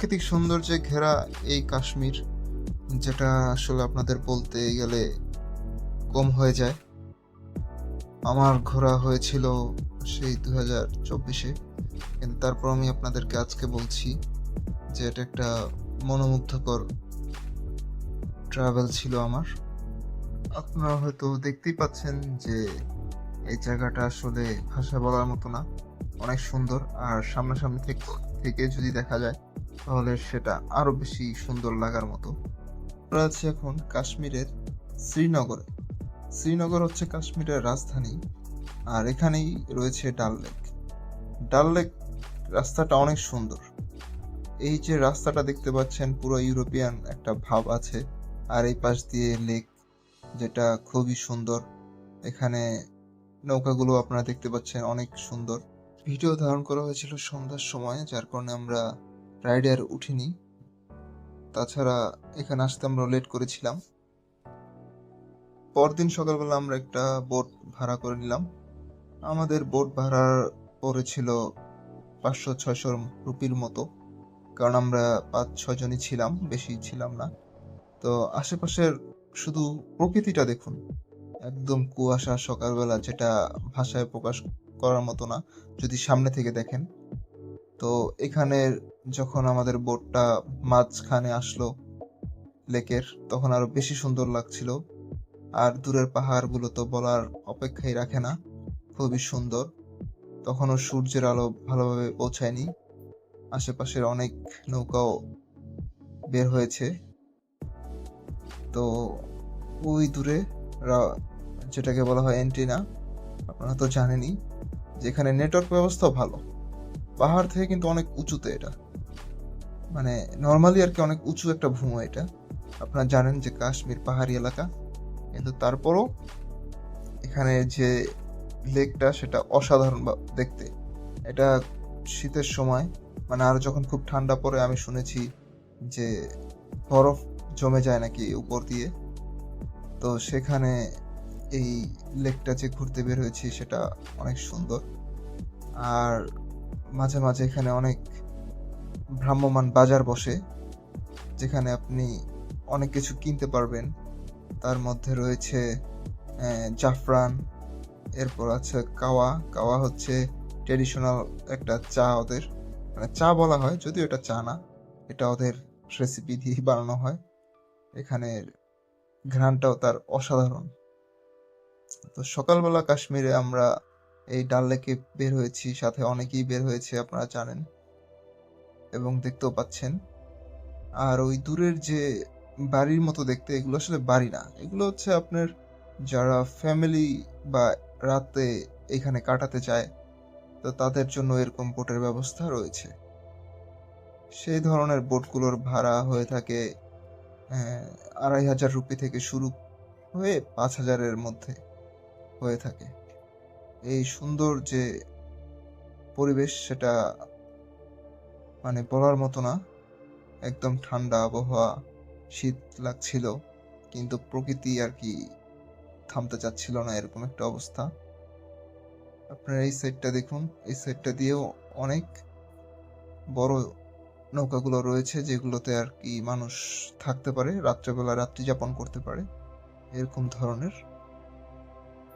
প্রাকৃতিক সৌন্দর্যে ঘেরা এই কাশ্মীর, যেটা আসলে আপনাদের বলতে গেলে কম হয়ে যায়। আমার ঘোরা হয়েছিল সেই দু হাজার চব্বিশে, কিন্তু তারপর আমি আপনাদেরকে আজকে বলছি যে এটা একটা মনোমুগ্ধকর ট্রাভেল ছিল আমার। আপনারা হয়তো দেখতেই পাচ্ছেন যে এই জায়গাটা আসলে ভাষা বলার মতো না, অনেক সুন্দর। আর সামনাসামনি থেকে থেকে যদি দেখা যায় তাহলে সেটা আরও বেশি সুন্দর লাগার মতো। আমরা আছি এখন কাশ্মীরের শ্রীনগরে। শ্রীনগর হচ্ছে কাশ্মীরের রাজধানী, আর এখানেই রয়েছে ডাল লেক। ডাল লেক রাস্তাটা অনেক সুন্দর। এই যে রাস্তাটা দেখতে পাচ্ছেন, পুরো ইউরোপিয়ান একটা ভাব আছে। আর এই পাশ দিয়ে লেক যেটা খুবই সুন্দর। এখানে নৌকাগুলো আপনারা দেখতে পাচ্ছেন অনেক সুন্দর। ভিডিও ধারণ করা হয়েছিল সন্ধ্যার সময়, যার কারণে আমরা রাইডে আর উঠিনি। তাছাড়া এখানে আসতে আমরা লেট করেছিলাম। পরদিন সকালবেলা আমরা একটা বোট ভাড়া করে নিলাম। আমাদের বোট ভাড়া পড়েছিল পাঁচশো ছয়শো রুপির মতো। কারণ আমরা পাঁচ ছজনই ছিলাম, বেশি ছিলাম না। তো আশেপাশের শুধু প্রকৃতিটা দেখুন। একদম কুয়াশা সকালবেলা যেটা ভাষায় প্রকাশ করার মতো না, যদি সামনে থেকে দেখেন। তো এখানে যখন আমাদের বোটটা মাঝখানে আসলো লেকের, তখন আরও বেশি সুন্দর লাগছিল। আর দূরের পাহাড়গুলো তো বলার অপেক্ষাই রাখে না, খুবই সুন্দর। তখনও সূর্যের আলো ভালোভাবে পৌঁছায়নি। আশেপাশের অনেক নৌকাও বের হয়েছে। তো ওই দূরে যেটাকে বলা হয় অ্যান্টিনা, আপনারা তো জানেনই, যেখানে নেটওয়ার্ক ব্যবস্থাও ভালো। পাহাড় থেকে কিন্তু অনেক উঁচুতে এটা। মানে নর্মালি আর কি অনেক উঁচু একটা ভূমি এটা। আপনারা জানেন যে কাশ্মীর পাহাড়ি এলাকা। কিন্তু তারপরও এখানে যে লেকটা সেটা অসাধারণ দেখতে। এটা শীতের সময় মানে আর যখন খুব ঠান্ডা পড়ে আমি শুনেছি যে বরফ জমে যায় নাকি উপর দিয়ে। তো সেখানে এই লেকটা যে ঘুরতে বের হয়েছি সেটা অনেক সুন্দর। আর মাঝে মাঝে এখানে অনেক ভ্রাম্যমান বাজার বসে, যেখানে আপনি অনেক কিছু কিনতে পারবেন। তার মধ্যে রয়েছে জাফরান, এরপর আছে কাওয়া। কাওয়া হচ্ছে ট্রেডিশনাল একটা চা ওদের মানে চা বলা হয়, যদিও এটা চা না, এটা ওদের রেসিপি দিয়ে বানানো হয়। এখানের ঘ্রাণটাও তার অসাধারণ। তো সকালবেলা কাশ্মীরে আমরা এই ডাল লেকে বের হয়েছি, সাথে অনেকেই বের হয়েছে, আপনারা জানেন এবং দেখতেও পাচ্ছেন। আর ওই দূরের যে বাড়ির মতো দেখতে, এগুলো আসলে বাড়ি না। এগুলো হচ্ছে আপনার যারা ফ্যামিলি বা রাতে এখানে কাটাতে চায় তো তাদের জন্য এরকম বোটের ব্যবস্থা রয়েছে। সেই ধরনের বোটগুলোর ভাড়া হয়ে থাকে আড়াই হাজার রুপি থেকে শুরু হয়ে পাঁচ হাজারের মধ্যে হয়ে থাকে। এই সুন্দর যে পরিবেশ সেটা মানে বলার মতো না। একদম ঠান্ডা আবহাওয়া, শীত লাগছিল, কিন্তু প্রকৃতি আর কি থামতে চাচ্ছিল না, এরকম একটা অবস্থা। আপনারা এই সাইডটা দেখুন, এই সাইডটা দিয়েও অনেক বড় নৌকাগুলো রয়েছে, যেগুলোতে আর কি মানুষ থাকতে পারে, রাত্রেবেলা রাত্রি যাপন করতে পারে, এরকম ধরনের।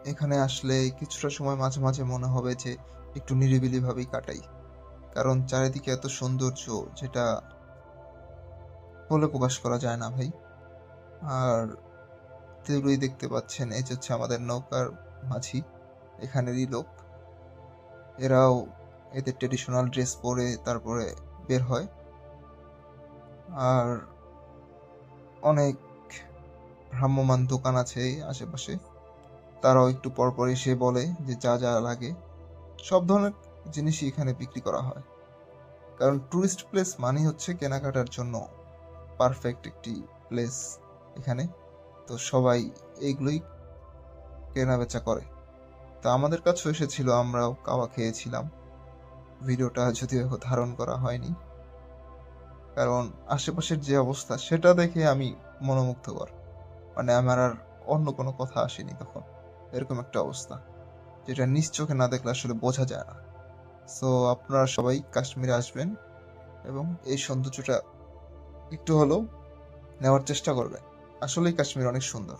এখানে আসলে কিছুটা সময় মাঝে মাঝে মনে হবে যে একটু নিরিবিলি ভাবেই কাটাই। কারণ চারিদিকে এত সৌন্দর্য যেটা বলে প্রকাশ করা যায় না ভাই। আর তেগুলোই দেখতে পাচ্ছেন, এই হচ্ছে আমাদের নৌকার মাঝি, এখানেরই লোক। এরাও এদের ট্রেডিশনাল ড্রেস পরে তারপরে বের হয়। আর অনেক ভ্রাম্যমান দোকান আছে আশেপাশে। তারাও একটু পরপর এসে বলে যে যা যা লাগে, সব ধরনের জিনিসই এখানে বিক্রি করা হয়। কারণ টুরিস্ট প্লেস মানেই হচ্ছে কেনাকাটার জন্য পারফেক্ট একটি প্লেস এখানে। তো সবাই এইগুলোই কেনা বেচা করে। তো আমাদের কাছেও এসেছিল, আমরাও কাওয়া খেয়েছিলাম। ভিডিওটা যদিও ধারণ করা হয়নি। কারণ আশেপাশের যে অবস্থা, সেটা দেখে আমি মনোমুগ্ধকর। মানে আমার আর অন্য কোনো কথা আসেনি তখন। এরকম একটা অবস্থা, যেটা নিজ চোখে না দেখলে আসলে বোঝা যায় না। সো আপনারা সবাই কাশ্মীরে আসবেন এবং এই সৌন্দর্যটা একটু হলেও নেওয়ার চেষ্টা করবেন। আসলেই কাশ্মীর অনেক সুন্দর।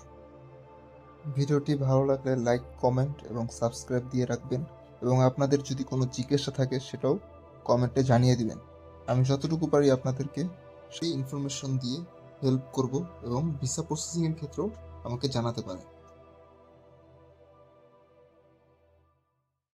ভিডিওটি ভালো লাগলে লাইক কমেন্ট এবং সাবস্ক্রাইব দিয়ে রাখবেন এবং আপনাদের যদি কোনো জিজ্ঞাসা থাকে সেটাও কমেন্টে জানিয়ে দিবেন। আমি যতটুকু পারি আপনাদেরকে সেই ইনফরমেশন দিয়ে হেল্প করব এবং ভিসা প্রসেসিংয়ের ক্ষেত্রেও আমাকে জানাতে পারেন।